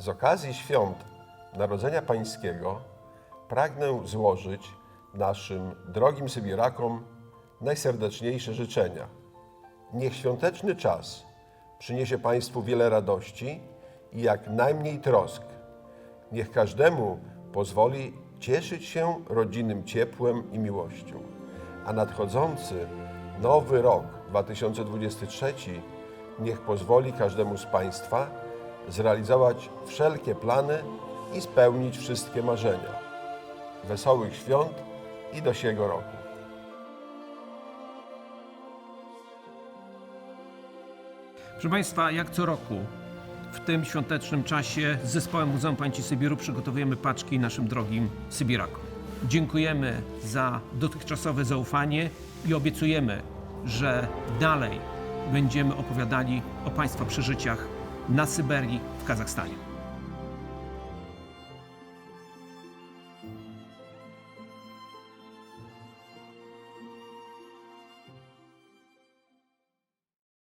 Z okazji świąt Narodzenia Pańskiego pragnę złożyć naszym drogim Sybirakom najserdeczniejsze życzenia. Niech świąteczny czas przyniesie Państwu wiele radości i jak najmniej trosk. Niech każdemu pozwoli cieszyć się rodzinnym ciepłem i miłością. A nadchodzący nowy rok 2023 niech pozwoli każdemu z Państwa zrealizować wszelkie plany i spełnić wszystkie marzenia. Wesołych świąt i do siego roku. Proszę Państwa, jak co roku w tym świątecznym czasie z zespołem Muzeum Pamięci Sybiru przygotowujemy paczki naszym drogim Sybirakom. Dziękujemy za dotychczasowe zaufanie i obiecujemy, że dalej będziemy opowiadali o Państwa przeżyciach na Syberii w Kazachstanie.